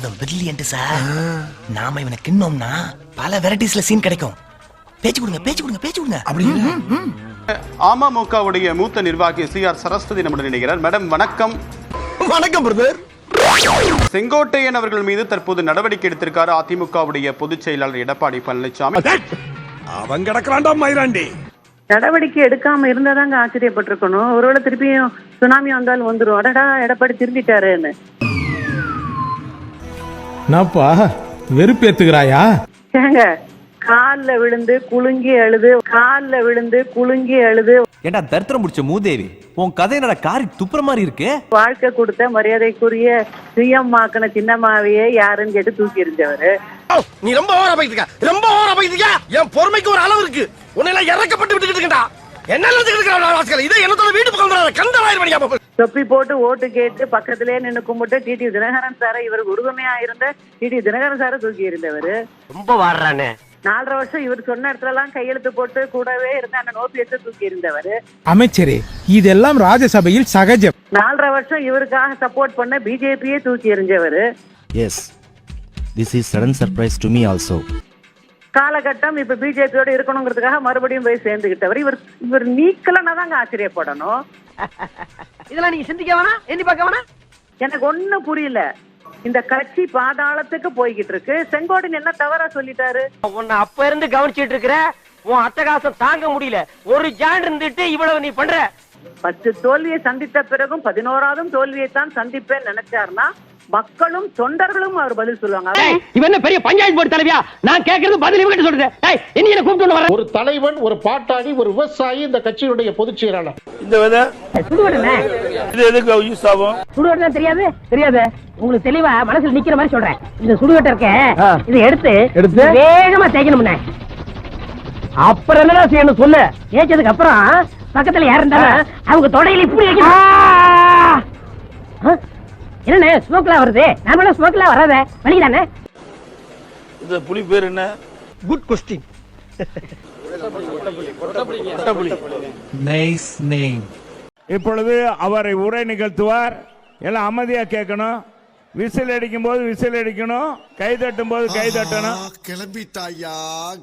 இவன் brilliant sir. நாம இவனை கிண்ணோம்னா பல வெரைட்டிஸ்ல சீன் கிடைக்கும். பேச்சு கொடுங்க பேச்சு கொடுங்க பேச்சு கொடுங்க. அப்படி அமமுகவுடைய மூத்த நிர்வாகி சி ஆர் சரஸ்வதி நம்முடன் இணைகிறார். மேடம் வணக்கம். வணக்கம் பிரதர். செங்கோட்டையன் அவர்கள் மீது தற்போது நடவடிக்கை எடுத்திருக்காரு அதிமுகவுடைய பொதுச் செயலாளர் எடப்பாடி பழனிசாமி. அவன் கிடக்குறான்டா மயிராண்டி நடவடிக்கை எடுக்காம இருந்தாதாங்க ஆச்சரியப்பட்டிருக்கணும். ஒருவேளை திருப்பியும் சுனாமி வந்தாலும் வந்துரும். அடடா எடப்பாடி திரும்பிட்டாருன்னு. என்னப்பா வெறுப்பேத்துக்கிறாயா ஏங்க கால்ல விழுந்து குலுங்கி அழுது கால்ல விழுந்து குலுங்கி அழுது. ஏண்டா தரித்திரம் முடிச்ச மூதேவி? உன் கதை என்னடா காரி துப்புற மாதிரி இருக்கு? வாழ்க்கை கொடுத்த மரியாதைக்குரிய சிஎம் ஆக்கின சின்னம்மாவையே யாருன்னு கேட்டு தூக்கி எறிஞ்சவரு நீ ரொம்ப ஓவரா போயிட்டு ரொம்ப ஓவரா போயிட்டு என் பொறுமைக்கு ஒரு அளவு இருக்கு. உன்னை இறக்கப்பட்டு விட்டுக்கிட்டு இருக்கா என்ன இதை என்னத்தோட வீட்டு பக்கம் கந்தவாயிரம் தொப்பி போட்டு ஓட்டு கேட்டு பக்கத்திலே நின்னு கும்பிட்டு டிடி தினகரன் சாரை இவருக்கு உறுதுணையா இருந்த டிடி தினகரன் சாரை தூக்கி எறிந்தவரு. ரொம்ப வாடுறானே. நாலரை வருஷம் இவர் சொன்ன இடத்துல எல்லாம் கையெழுத்து போட்டு கூடவே இருந்த அந்த ஓபிஎஸ் தூக்கி இருந்தவர் அமைச்சரே இதெல்லாம் ராஜசபையில் சகஜம். நாலரை வருஷம் இவருக்காக சப்போர்ட் பண்ண பிஜேபியே தூக்கி எறிஞ்சவர். Yes, this is sudden surprise to me also. காலகட்டம் இப்ப பிஜேபியோட இருக்கணுங்கிறதுக்காக மறுபடியும் போய் சேர்ந்துகிட்டவர். இவர் இவர் நீக்கலன்னா தாங்க ஆச்சரியப்படணும். இதெல்லாம் நீங்க சிந்திக்க வேணாம் எண்ணி பார்க்க வேணாம். எனக்கு ஒண்ணும் புரியல. இந்த கட்சி பாதாளத்துக்கு போய்கிட்டு இருக்கு. செங்கோடன் என்ன தவறா சொல்லிட்டாரு? உன்னை அப்ப இருந்து கவனிச்சிட்டு இருக்கிற உன் அட்டகாசம் தாங்க முடியல. ஒரு ஜான் இருந்துட்டு இவ்வளவு நீ பண்ற. பத்து தோல்வியை சந்தித்த பிறகும் பதினோராவதும் தோல்வியை தான் சந்திப்பேன் நினைச்சாருன்னா மக்களும் தொண்டர்களும் அவர் பதில் சொல்லுவாங்க. இவன் என்ன பெரிய பஞ்சாயத்து போர்டு தலைவியா? நான் கேக்குறது பதில் இவங்கிட்ட சொல்றேன் ஏய் என்ன என்ன கூப்பிட்டு வர? ஒரு தலைவன் ஒரு பாட்டாளி ஒரு விவசாயி இந்த கட்சியினுடைய பொதுச் செயலாளர். இந்த விதை சுடுவடனே இது எதுக்கு யூஸ் ஆகும்? சுடுவடனே தெரியாது? தெரியாது. உங்களுக்கு தெளிவா மனசுல நிக்கிற மாதிரி சொல்றேன். இந்த சுடுவட்ட இருக்க இதை எடுத்து எடுத்து? வேகமா தேய்க்கணும்னே. அப்புறம் என்னடா செய்யணும் சொல்லு. தேய்ச்சதுக்கு அப்புறம் பக்கத்துல யார் இருந்தாலும் அவங்க தொடையில இப்படி? என்னண்ணே ஸ்மோக்லாம் வருது? நார்மலா ஸ்மோக்லாம் வராத. வலிக்குதானே இந்த புலி பேர் என்ன? குட் கொஸ்டின் இப்பொழுது அவரை உரை நிகழ்த்துவார். எல்லாம் அமைதியா கேட்கணும். விசில் அடிக்கும் போது விசில் அடிக்கணும். கை தட்டும் போது கை தட்டணும். கிளம்பிட்டாயா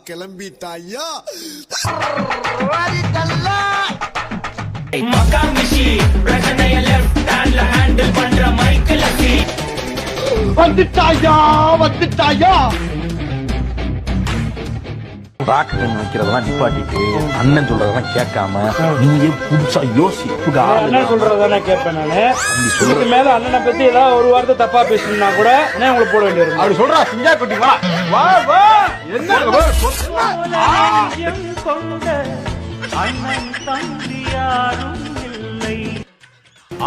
கிளம்பிட்டாயா? வந்துட்டாயா வந்துட்டாயா? ராக்கெட் வைக்கிறதெல்லாம் நிப்பாட்டிட்டு அண்ணன் சொல்றதெல்லாம் கேட்காம நீங்க புதுசா யோசிப்புக்கு என்ன சொல்றதானே கேட்பேன் நானு? இதுக்கு மேல அண்ணனை பத்தி ஏதாவது ஒரு வார்த்தை தப்பா பேசணும்னா கூட என்ன உங்களுக்கு போட வேண்டியது அப்படி சொல்றா சிஞ்சா குட்டி வா. வா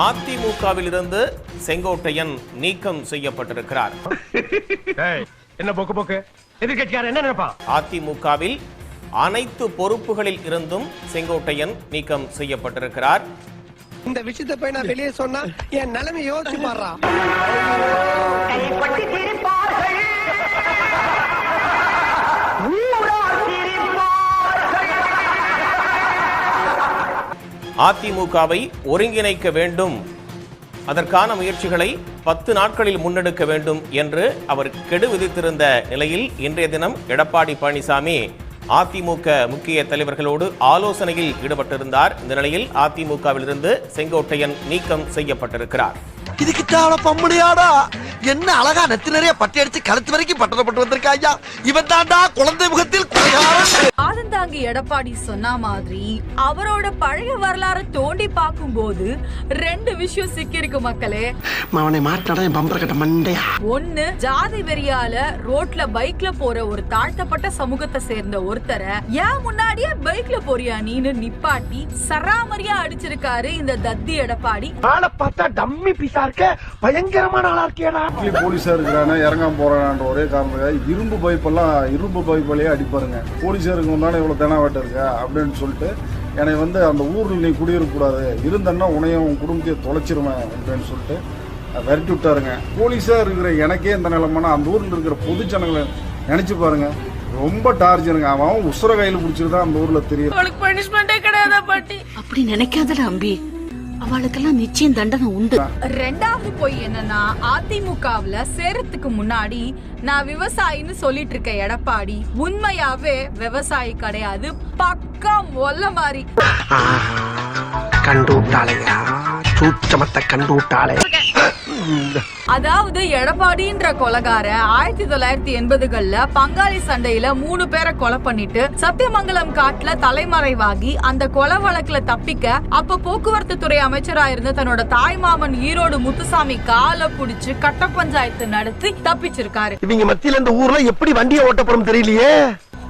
அதிமுகவிலிருந்து செங்கோட்டையன் நீக்கம் செய்யப்பட்டிருக்கிறார். என்ன போக்கு போக்கு? எதிர்கட்சியார் என்ன நினைப்பான் அதிமுகவில் அனைத்து பொறுப்புகளில் இருந்தும் செங்கோட்டையன் நீக்கம் செய்யப்பட்டிருக்கிறார். இந்த விஷயத்தை போய் நான் வெளியே சொன்னா என் நிலைமை யோசிச்சு பாடுறா அதிமுகவை ஒருங்கிணைக்க வேண்டும். அதற்கான முயற்சிகளை பத்து நாட்களில் முன்னெடுக்க வேண்டும் என்று அவர் கெடு விதித்திருந்த நிலையில் இன்றைய தினம் எடப்பாடி பழனிசாமி அதிமுக முக்கிய தலைவர்களோடு ஆலோசனையில் ஈடுபட்டிருந்தார். இந்த நிலையில் அதிமுகவிலிருந்து செங்கோட்டையன் நீக்கம் செய்யப்பட்டிருக்கிறார். இதுக்கிட்டால பம்படியாடா என்ன அழகா நெத்தி நிறைய பட்டி அடிச்சு கழுத்து வரைக்கும் பட்டணப்பட்டு வந்திருக்காயா இவன் தாண்டா குழந்தை முகத்தில் ஆதந்தாங்கி எடப்பாடி சொன்ன மாதிரி அவரோட பழைய வரலாறு தோண்டி பார்க்கும்போது ரெண்டு விஷயம் சிக்கிருக்கு மக்களே. அவனை மாட்டாடா என் பம்பர கட்ட மண்டையா? ஒண்ணு ஜாதி வெறியால ரோட்ல பைக்ல போற ஒரு தாழ்த்தப்பட்ட சமூகத்தை சேர்ந்த ஒருத்தரை ஏன் முன்னாடியே பைக்ல போறியா நீன்னு நிப்பாட்டி சராமரியா அடிச்சிருக்காரு இந்த தத்தி எடப்பாடி. ஆளை பார்த்தா டம்மி பீஸா இருக்க பயங்கரமான ஆளா இருக்கேடா போலீஸா இருக்கிறானே இறங்காம போறான்ற ஒரே காரணத்துக்காக இரும்பு பைப்பெல்லாம் இரும்பு பைப் வழியா அடிப்பாருங்க போலீஸாருக்கு முன்னாடி இவ்வளவு தெனாவட்ட இருக்க அப்படின்னு சொல்லிட்டு என்னை வந்து அந்த ஊரில் நீ குடியிருக்க கூடாது இருந்தன்னா உனையும் உன் குடும்பத்தையும் தொலைச்சிருவேன் அப்படின்னு சொல்லிட்டு விரட்டி விட்டாருங்க. போலீஸா இருக்கிற எனக்கே இந்த நிலைமைனா அந்த ஊர்ல இருக்கிற பொது ஜனங்களை நினைச்சு பாருங்க. ரொம்ப டார்ச்சருங்க அவன் அவன் உசுர கையில பிடிச்சிட்டு தான் அந்த ஊர்ல தெரியும் உங்களுக்கு பனிஷ்மெண்டே கிடையாதா பாட்டி? அப்படி நினைக்காதடா அம்பி. அவளுக்கெல்லாம் நிச்சயம் தண்டனை உண்டு. ரெண்டாவது போய் என்னன்னா அதிமுகவுல சேரத்துக்கு முன்னாடி நான் விவசாயின்னு சொல்லிட்டு இருக்க எடப்பாடி உண்மையாவே விவசாயி கிடையாது பக்கா மொல்ல மாதிரி கண்டு விட்டாளையா சூச்சமத்தை கண்டு விட்டாளே அதாவது எடப்பாடின்ற கொலகார ஆயிரத்தி தொள்ளாயிரத்தி எண்பதுகள்ல பங்காளி சண்டையில மூணு பேரை கொலை பண்ணிட்டு சத்தியமங்கலம் காட்டுல தலைமறைவாகி அந்த கொலை வழக்குல தப்பிக்க அப்ப போக்குவரத்து துறை அமைச்சரா இருந்த தன்னோட தாய்மாமன் ஈரோடு முத்துசாமி காலை புடிச்சு கட்ட பஞ்சாயத்து நடத்தி தப்பிச்சிருக்காரு. இவங்க மத்தியில இந்த ஊர்ல எப்படி வண்டியை ஓட்ட போறோம் தெரியலையே?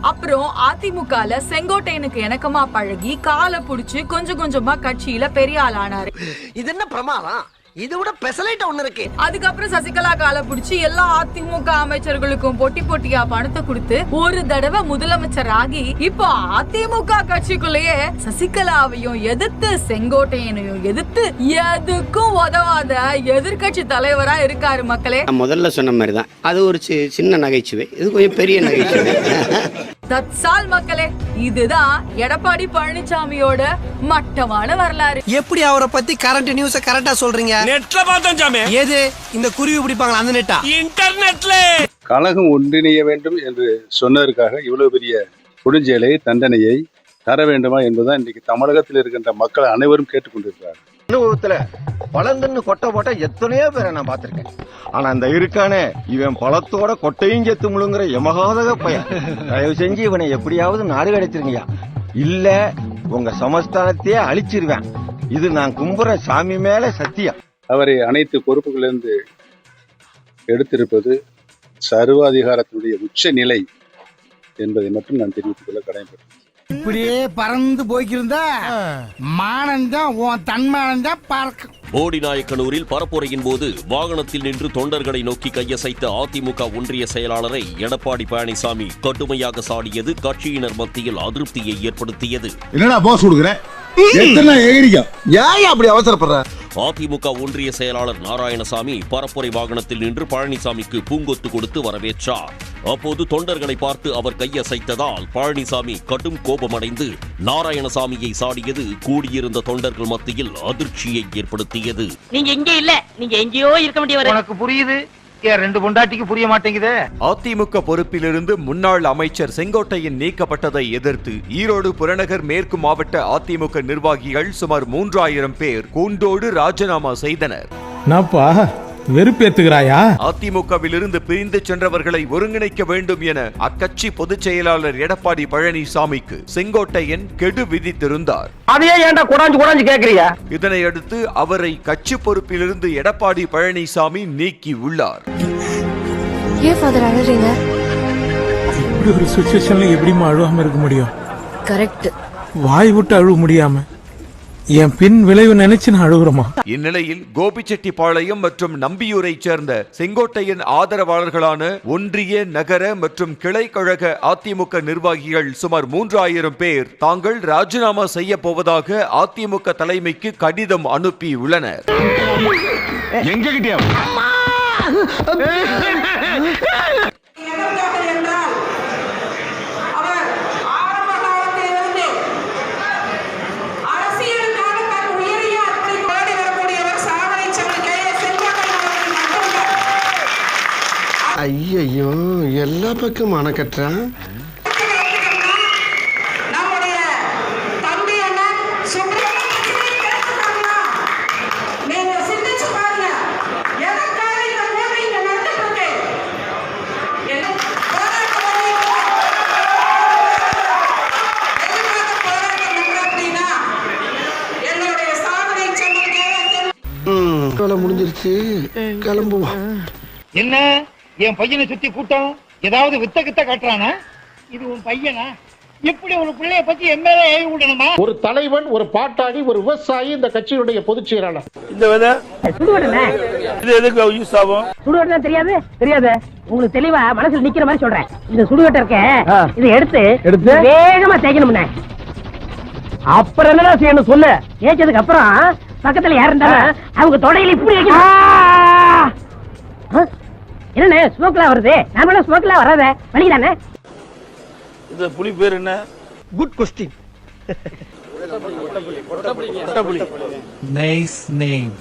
அப்புறம் அதிமுகல செங்கோட்டையனுக்கு இணக்கமா பழகி காலை புடிச்சு கொஞ்சம் கொஞ்சமா கட்சியில பெரிய ஆள் ஆனாரு இது என்ன பிரமாதம்? இதை விட பெசலைட்ட ஒண்ணு இருக்கு. அதுக்கப்புறம் சசிகலா காலை புடிச்சு எல்லா அதிமுக அமைச்சர்களுக்கும் பொட்டி பொட்டியா பணத்தை கொடுத்து ஒரு தடவை முதலமைச்சர் ஆகி இப்போ அதிமுக கட்சிக்குள்ளேயே சசிகலாவையும் எதிர்த்து செங்கோட்டையனையும் எதிர்த்து எதுக்கும் உதவாத எதிர்க்கட்சி தலைவரா இருக்காரு மக்களே. முதல்ல சொன்ன மாதிரி தான் அது ஒரு சி- சின்ன நகைச்சுவை. இது கொஞ்சம் பெரிய நகைச்சுவை. தத்சால் மக்களே இதுதான் எடப்பாடி பழனிசாமியோட மட்டமான வரலாறு. எப்படி அவரை பத்தி கரண்ட் நியூஸ கரெக்டா சொல்றீங்க? நெட்ல பார்த்தோம் சாமி. ஏது இந்த குருவி பிடிப்பாங்களா அந்த நெட்டா? இன்டர்நெட்ல. கழகம் ஒன்றிணைய வேண்டும் என்று சொன்னதற்காக இவ்வளவு பெரிய கொடுஞ்செயலை தண்டனையை தர வேண்டுமா என்பதுதான் இன்னைக்கு தமிழகத்தில் இருக்கின்ற மக்கள் அனைவரும் கேட்டுக்கொண்டிருக்கிறார்கள். அனுபவத்துல பழந்துன்னு கொட்டை போட்ட எத்தனையோ பேரை நான் பார்த்திருக்கேன். ஆனா அந்த இருக்கானே இவன் பழத்தோட கொட்டையும் செத்து முழுங்குற எமகாதக பையன். தயவு செஞ்சு இவனை எப்படியாவது நாடு கிடைச்சிருங்கயா இல்ல உங்க சமஸ்தானத்தையே அழிச்சிருவேன். இது நான் கும்புற சாமி மேல சத்தியம். அவரை அனைத்து பொறுப்புகளிலிருந்து எடுத்திருப்பது சர்வாதிகாரத்தினுடைய உச்ச நிலை என்பதை மட்டும் நான் தெரிவித்துக் கொள்ள கடமைப்பட்டேன் இப்படியே பறந்து போய்க்கிருந்தா மானந்தான் உன் தன்மானந்தான் பார்க்க போடிநாயக்கனூரில் பரப்புரையின் போது வாகனத்தில் நின்று தொண்டர்களை நோக்கி கையசைத்த அதிமுக ஒன்றிய செயலாளரை எடப்பாடி பழனிசாமி கடுமையாக சாடியது கட்சியினர் மத்தியில் அதிருப்தியை ஏற்படுத்தியது. என்னடா போஸ் கொடுக்குற? எத்தனை எகிரிக்கும் ஏன் அப்படி அவசரப்படுற? அதிமுக ஒன்றிய செயலாளர் நாராயணசாமி பரப்புரை வாகனத்தில் நின்று பழனிசாமிக்கு பூங்கொத்து கொடுத்து வரவேற்றார். அப்போது தொண்டர்களை பார்த்து அவர் கையசைத்ததால் பழனிசாமி கடும் கோபமடைந்து நாராயணசாமியை சாடியது கூடியிருந்த தொண்டர்கள் மத்தியில் அதிர்ச்சியை ஏற்படுத்தியது. நீங்க இங்க இல்ல. நீங்க எங்கேயோ இருக்க உனக்கு புரியுது? ரெண்டு பொண்டாட்டிக்கு புரிய மாட்டேங்குதே? அதிமுக பொறுப்பிலிருந்து முன்னாள் அமைச்சர் செங்கோட்டையன் நீக்கப்பட்டதை எதிர்த்து ஈரோடு புறநகர் மேற்கு மாவட்ட அதிமுக நிர்வாகிகள் சுமார் மூன்றாயிரம் பேர் கூண்டோடு ராஜினாமா செய்தனர். வெறுப்பேத்துகிறாயா அதிமுகவிலிருந்து பிரிந்து சென்றவர்களை ஒருங்கிணைக்க வேண்டும் என அக்கட்சி பொதுச் செயலாளர் எடப்பாடி பழனிசாமிக்கு செங்கோட்டையன் கெடு விதித்திருந்தார். அதையே ஏன்டா குடாஞ்சு குடாஞ்சு கேக்குறீங்க? இதனையடுத்து அவரை கட்சி பொறுப்பிலிருந்து எடப்பாடி பழனிசாமி நீக்கி உள்ளார். ஏன் ஃபாதர் அழறீங்க? இப்படி ஒரு சுச்சுவேஷன்ல எப்படிமா அழுவாம இருக்க முடியும்? கரெக்ட். வாய் விட்டு அழுவ முடியாம. என் பின் விளைவு நினைச்சு நான் அழுகுறமா? இந்நிலையில் கோபிச்செட்டிப்பாளையம் மற்றும் நம்பியூரைச் சேர்ந்த செங்கோட்டையன் ஆதரவாளர்களான ஒன்றிய நகர மற்றும் கிளை கழக அதிமுக நிர்வாகிகள் சுமார் மூன்றாயிரம் பேர் தாங்கள் ராஜினாமா செய்ய போவதாக அதிமுக தலைமைக்கு கடிதம் அனுப்பியுள்ளனர். எங்ககிட்டயா என்றால் அவர் ஆரம்ப காலத்திலிருந்து அரசியலுக்காக தன் உயிரையே அர்ப்பணித்து போராடி வரக்கூடியவர் சாதனை செல்வன் கே எஸ் செங்கோட்டையன் அவர்கள் மட்டுமல்ல. ஐயோ எல்லா பக்கம் அணக்கட்டுறான் நம்முடைய தம்பி அண்ணன் சுப்பிரமணியன் நீங்க சிந்திச்சு பாருங்க எதற்காக இந்த போரை இங்க நடந்துட்டு இருக்கு என்ன போராட்டம் பண்ணிட்டு எதுக்காக போராட்டம் பண்றோம் அப்படின்னா எங்களுடைய சாதனை செல்வன் கே எஸ் வேலை முடிஞ்சிருச்சு. கிளம்புவோம். என்ன? என் பையனை சுத்தி கூட்டம் ஏதாவது வித்த கித்த காட்டுறானா? இது உன் பையனா? இப்படி ஒரு பிள்ளைய பத்தி மேல ஏவி விடணுமா? ஒரு தலைவன் ஒரு பாட்டாளி ஒரு விவசாயி இந்த கட்சியுடைய பொதுச் செயலாளர். இது எதுக்கு யூஸ் ஆகும்? சுடுகட்டை தெரியாது? தெரியாது? உங்களுக்கு தெளிவா மனசுல நிக்கிற மாதிரி சொல்றேன். இந்த சுடுகட்டை இருக்க இதை எடுத்து எடுத்து? வேகமா தேய்க்கணும்னே அப்புறம் என்னடா செய்யணும் சொல்லு. தேய்ச்சதுக்கு அப்புறம் பக்கத்துல யார் இருந்தாலும் அவங்க தொடையில இப்படி வைக்கணும். என்ன ஸ்மோக்லாம் வருது? நார்மலா ஸ்மோக்லாம் வராத. வலிக்குதானே இந்த புலி பேர் என்ன? குட் கொஸ்டின் நைஸ் நேம்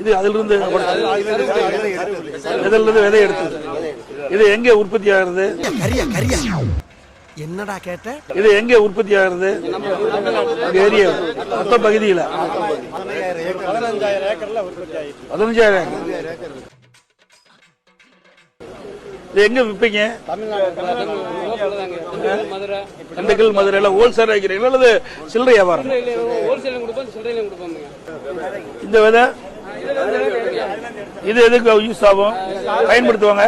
இது அதிலிருந்து இதிலிருந்து விதை எடுத்தது. இது எங்க உற்பத்தி ஆகுறது? என்னடா கேட்ட? இது எங்க உற்பத்தி ஆகுறது? ஏரியா மொத்த பகுதியில. பதினஞ்சாயிரம் ஏக்கர். எங்க விப்பீங்க? திண்டுக்கல் மதுரையில ஹோல்சேல் வைக்கிறீங்களா? அல்லது சில்லறை வியாபாரம்? இந்த விதை? இது எதுக்கு யூஸ் ஆகும்? பயன்படுத்துவாங்க?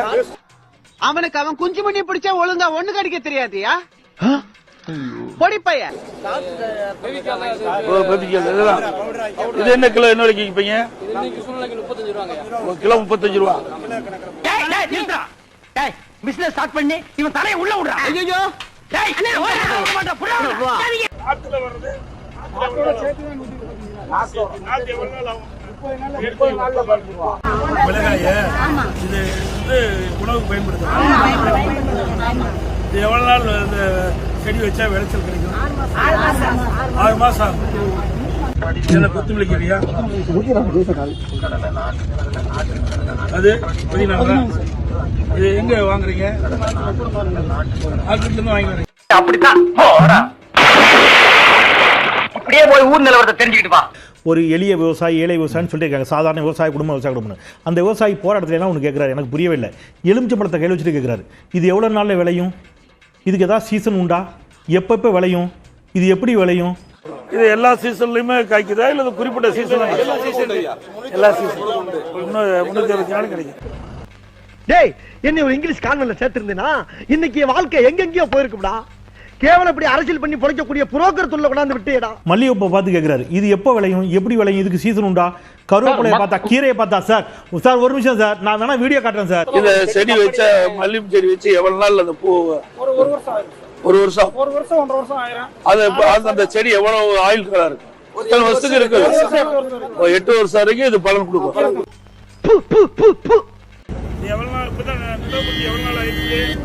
அவனுக்கு அவன் குஞ்சு மணி பிடிச்சா ஒழுங்கா ஒண்ணு கடிக்க தெரியாதியா? பொடி பையன் ஓ, பத்திக்கல் இதுதான். இது என்ன கிலோ என்ன விலைக்கு விற்பீங்க? ஒரு கிலோ முப்பத்தஞ்சு ரூபா. பிசினஸ் ஸ்டார்ட் பண்ணி இவன் தலைய உள்ள விடுறா. ஐயோ ஆத்துல வர்றது மிளகாய இது வந்து உணவுக்கு பயன்படுத்தலாம் இது எவ்வளவு நாள் இந்த செடி வச்சா விளைச்சல் கிடைக்கும்? ஆறு மாசம். ஆகும் இதுல கொத்தமல்லி கறியா அது புதினா இது எங்க வாங்குறீங்க? இருந்து வாங்கி அப்படித்தான். போடா அப்படியே போய் ஊர் நிலவரத்தை தெரிஞ்சுக்கிட்டு வா. ஒரு எளிய விவசாயி ஏழை விவசாயின்னு சொல்லிட்டு இருக்காங்க சாதாரண விவசாய குடும்பம் விவசாய குடும்பம் அந்த விவசாயி போராட்டத்துல என்ன ஒன்று கேட்குறாரு எனக்கு புரியவே இல்லை எலுமிச்சம்பழத்தை கையில் வச்சுட்டு கேட்குறாரு இது எவ்வளோ நாளில் விளையும்? இதுக்கு ஏதாவது சீசன் உண்டா? எப்பப்போ விளையும்? இது எப்படி விளையும்? இது எல்லா சீசன்லயுமே காய்க்குதா? இல்ல குறிப்பிட்ட சீசன் எல்லா சீசன் எல்லா சீசன். முன்னூத்தி அறுபத்தி நாலு கிடைக்கும் டேய் என்னை ஒரு இங்கிலீஷ் கான்வென்ட்ல சேர்த்திருந்தேனா? இன்னைக்கு வாழ்க்கை எங்கெங்கயோ போயிருக்கும்டா. கேவலம் இப்படி அரசியல் பண்ணி பொழைக்கக்கூடிய புரோக்கர் துள்ள கொண்டாந்து விட்டேடா. மல்லிகைப்பூ பார்த்து கேட்குறாரு இது எப்போ விளையும்? எப்படி விளையும்? இதுக்கு சீசன் உண்டா? கருவேப்பிலையை பார்த்தா கீரையை பார்த்தா சார். சார் ஒரு நிமிஷம் சார். நான் வேணா வீடியோ காட்டுறேன் சார். இத செடி வச்ச மல்லிகை செடி வச்சு எவ்வளவு நாள் அந்த பூ ஒரு ஒரு வருஷம் ஒரு வருஷம். ஒரு வருஷம் ஒன்றரை வருஷம் ஆயிரம். அது இப்ப அந்த- அந்த செடி எவ்வளவு ஆயுள் கலா இருக்கு? எத்தனை வருஷத்துக்கு இருக்கு? ஒரு எட்டு வருஷம் வரைக்கும் இது பலன் கொடுக்கும். எவ்வளவு நாள் இப்பதான் எவ்வளவு நாள் ஆயிடுச்சு?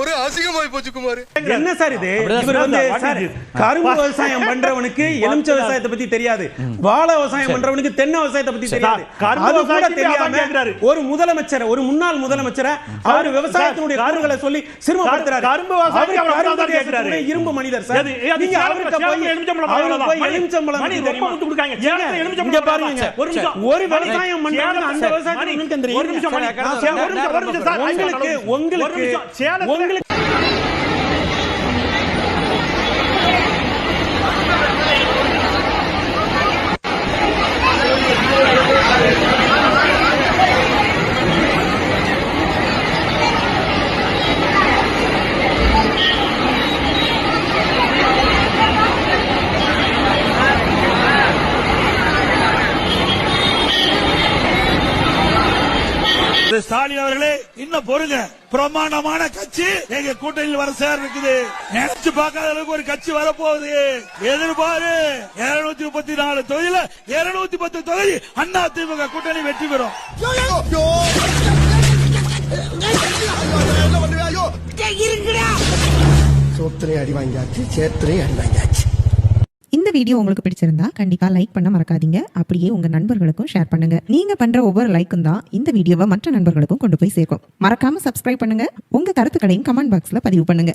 ஒரு அசிங்கமாய் போச்சு குமார். என்ன சார் இது? இவர் வந்து சார் கரும்பு விவசாயம் பண்றவனுக்கு எலுமிச்சை விவசாயத்தை பத்தி தெரியாது. வாழை விவசாயம் பண்றவனுக்கு தென்னை விவசாயத்தை பத்தி தெரியாது. கரும்பு அது கூட தெரியாம. ஒரு முதலமைச்சர் ஒரு முன்னாள் முதலமைச்சரை அவர் விவசாயத்தினுடைய கூறுகளை சொல்லி சிரமப்படுத்துறாரு கரும்பு. தேசத்துடைய இரும்பு மனிதர் சார்? நீங்க சேலம் போய் எலுமிச்சம்பழம் அவருக்கு போய் எலுமிச்சம்பழம் ரொம்ப? முட்டு கொடுக்காங்க. இங்க பாருங்க. ஒரு நிமிஷம். ஒரு விவசாயம் பண்றவங்க அந்த மணி, உங்களுக்கு தெரியும் ஒரு நிமிஷம். உங்களுக்கு உங்களுக்கு ஸ்டாலின் அவர்களே இன்னும் பொறுங்க. பிரமாண்டமான கட்சி எங்க கூட்டணியில் வர சேர் இருக்குது. நினைச்சு பார்க்காத அளவுக்கு ஒரு கட்சி வரப்போகுது. எதிர்பாரு. இருநூத்தி முப்பத்தி நாலு தொகுதியில இருநூத்தி பத்து தொகுதி அண்ணா திமுக கூட்டணி வெற்றி பெறும். சோத்திரையும் அடி வாங்கியாச்சு சேத்திரையும் அடி வாங்கியாச்சு. வீடியோ உங்களுக்கு பிடிச்சிருந்தா கண்டிப்பா லைக் பண்ண மறக்காதீங்க. அப்படியே உங்க நண்பர்களுக்கும் ஷேர் பண்ணுங்க. நீங்க பண்ற ஒவ்வொரு லைக்கும் தான் இந்த வீடியோவை மற்ற நண்பர்களுக்கும் கொண்டு போய் சேர்க்கும். மறக்காம சப்ஸ்கிரைப் பண்ணுங்க. உங்க கருத்துக்களையும் கமெண்ட் பாக்ஸ்ல பதிவு பண்ணுங்க.